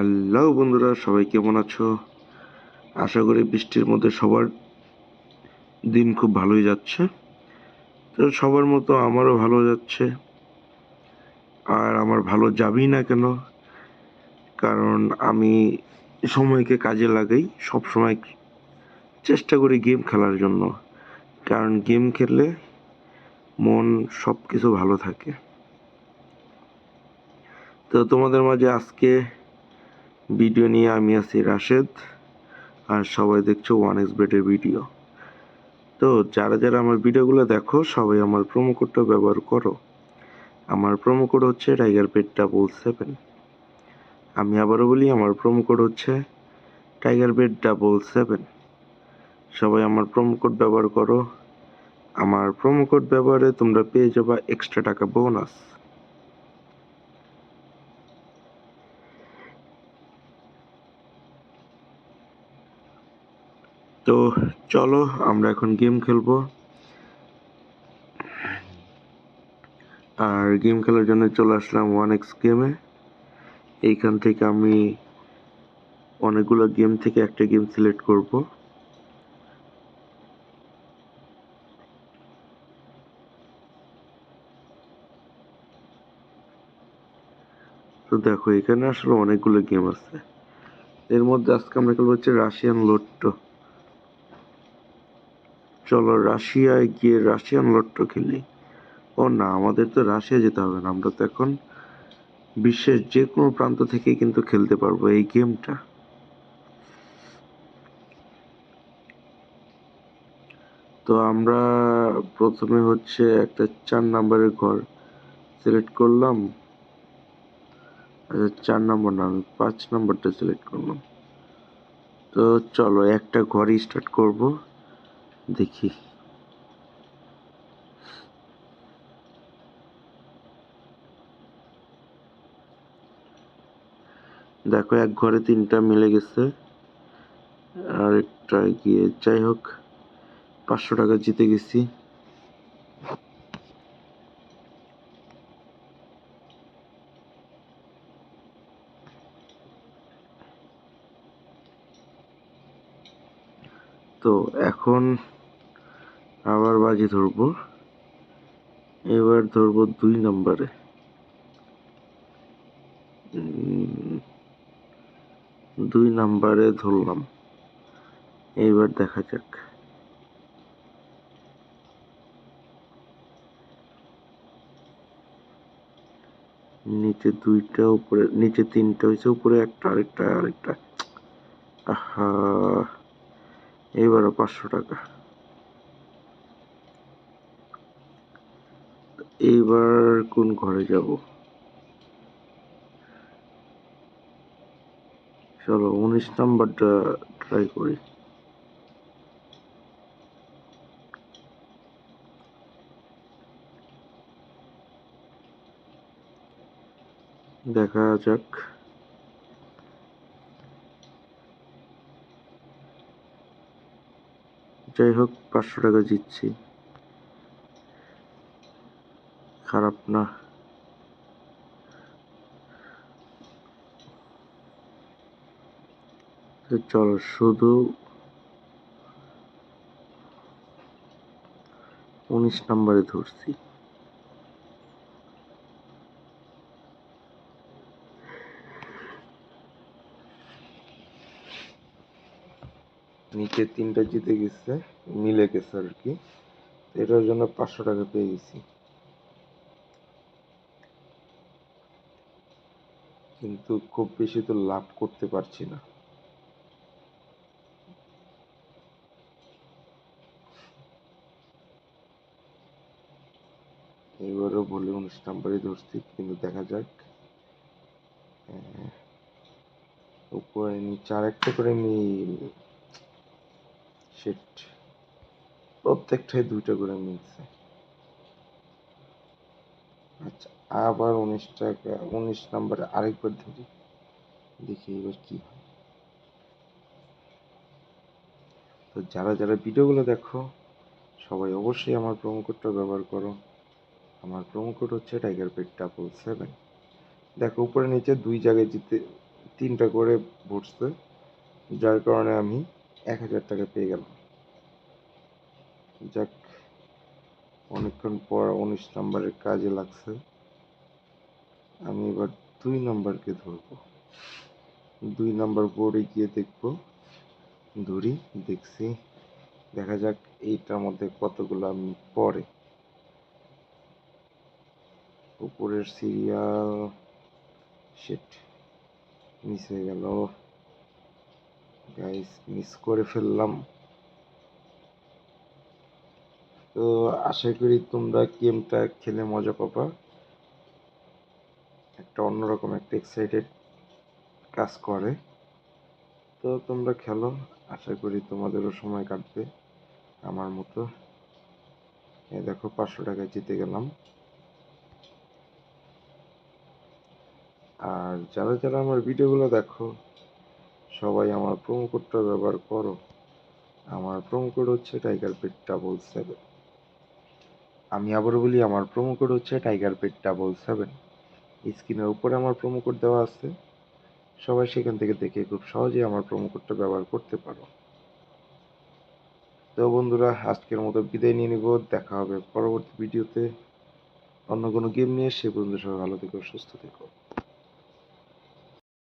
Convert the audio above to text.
Hello বন্ধুরা, সবাই কেমন আছো? আশা করি বৃষ্টির মধ্যে সবার দিন খুব ভালোই যাচ্ছে। তো সবার মতো আমারও ভালো যাচ্ছে। আর আমার ভালো যাবেই না কেন? কারণ আমি সময়কে কাজে লাগাই, সব সময় চেষ্টা করি গেম খেলার জন্য। কারণ গেম খেললে মন সব কিছু ভালো থাকে। তো তোমাদের মাঝে আজকে ভিডিও নিয়ে আমি আছি রাশেদ, আর সবাই দেখছ ওয়ান এক্স বেটের ভিডিও তো যারা যারা আমার ভিডিওগুলো দেখো, সবাই আমার প্রোমো কোডটা ব্যবহার করো। আমার প্রোমো কোড হচ্ছে টাইগার পেট ডাবল সেভেন আমি আবারও বলি, আমার প্রোমো কোড হচ্ছে টাইগার পেট ডাবল সেভেন সবাই আমার প্রোমো কোড ব্যবহার করো। আমার প্রোমো কোড ব্যবহারে তোমরা পেয়ে যাবা এক্সট্রা টাকা বোনাস তো চলো, আমরা এখন গেম খেলব। আর গেম খেলার জন্য চলে আসলাম ওয়ান এক্স গেমে এইখান থেকে আমি অনেকগুলো গেম থেকে একটা গেম সিলেক্ট করব। তো দেখো, এখানে আসলে অনেকগুলো গেম আছে। এর মধ্যে আজকে আমরা খেলব হচ্ছে রাশিয়ান লোট্টো চলো রাশিয়ায় গিয়ে রাশিয়ান লট্টো খেলি। ও না, আমাদের তো রাশিয়া যেতে হবে না, আমরা তো এখন বিশ্বের যে কোনো প্রান্ত থেকে কিন্তু খেলতে পারব এই গেমটা। তো আমরা প্রথমে হচ্ছে একটা চার নাম্বারের ঘর সিলেক্ট করলাম। আচ্ছা চার নম্বর না, আমি পাঁচ নম্বরটা সিলেক্ট করলাম। তো চলো একটা ঘরই স্টার্ট করব। দেখি। দেখো, এক ঘরে তিনটা মিলে গেছে। আর একটা গিয়ে, যাই হোক, পাঁচশো টাকা জিতে গেছি। তো এখন বাজি ধরবো। এবার ধরবো দুই নম্বরে। দুই নাম্বারে ধরলাম। এইবার দেখা যাক। নিচে দুইটা, উপরে, নিচে তিনটা হয়েছে, উপরে একটা, আরেকটা আরেকটা। আহা! এবারও পাঁচশো টাকা এইবার কোন ঘরে যাব? চলো উনিশ নাম্বারটা ট্রাই করি। দেখা যাক। যাই হোক, পাঁচশো টাকা জিতছি। খারাপ না। চলো, শুধু উনিশ নম্বরে ধরছি। নিচে তিনটা জিতে গেছে, মিলে গেছে আর কি। এটার জন্য পাঁচশো টাকা পেয়ে গেছি। কিন্তু খুব বেশি তো লাভ করতে পারছি না। এবারও বলে উনিশ নাম্বারে ধরছি, কিন্তু দেখা যাক। উপরে নিচে আর একটা করে মিল শিট প্রত্যেকটাই দুইটা করে মিলছে। আচ্ছা আবার উনিশ টাকা, উনিশ নাম্বারে আরেকবার ধরি দেখি এবার কি তো যারা যারা ভিডিওগুলো দেখো, সবাই অবশ্যই আমার প্রোমো কোডটা ব্যবহার করো। আমার প্রোমো কোড হচ্ছে টাইগার পেট ডাবল সেভেন দেখো, উপরে নিচে দুই জায়গায় জিতে, তিনটা করে ভরছে, যার কারণে আমি এক হাজার টাকা পেয়ে গেলাম। যাক, অনেকক্ষণ পর উনিশ নাম্বারের কাজে লাগছে। আমি এবার দুই নাম্বারকে ধরবো। দুই নাম্বার বোর্ডে গিয়ে দেখব। ধরি, দেখছি। দেখা যাক এইটার মধ্যে কতগুলো আমি পরে উপরের সিরিয়াল শিট মিস হয়ে গেল। গাইস মিস করে ফেললাম। তো আশা করি তোমরা গেমটা খেলে মজা পাবা। একটা অন্যরকম একটা এক্সাইটেড কাজ করে। তো তোমরা খেলো, আশা করি তোমাদেরও সময় কাটবে আমার মতো। এ দেখো, পাঁচশো টাকায় জিতে গেলাম। আর যারা যারা আমার ভিডিওগুলো দেখো, সবাই আমার প্রোমো কোডটা ব্যবহার করো। আমার প্রোমো কোড হচ্ছে টাইগার পেট ডাবল সেভেন আমি আবারও বলি, আমার প্রোমো কোড হচ্ছে টাইগার পেট ডাবল সেভেন স্ক্রিনের উপরে আমার প্রোমো কোড দেওয়া আছে। সবাই সেখান থেকে দেখে খুব সহজেই আমার প্রোমো কোডটা ব্যবহার করতে পারো। তো বন্ধুরা, আজকের মতো বিদায় নিয়ে নিব। দেখা হবে পরবর্তী ভিডিওতে। অন্য কোনো গেম নিয়ে, সে পর্যন্ত সবাই ভালো থেকো, সুস্থ থেকো।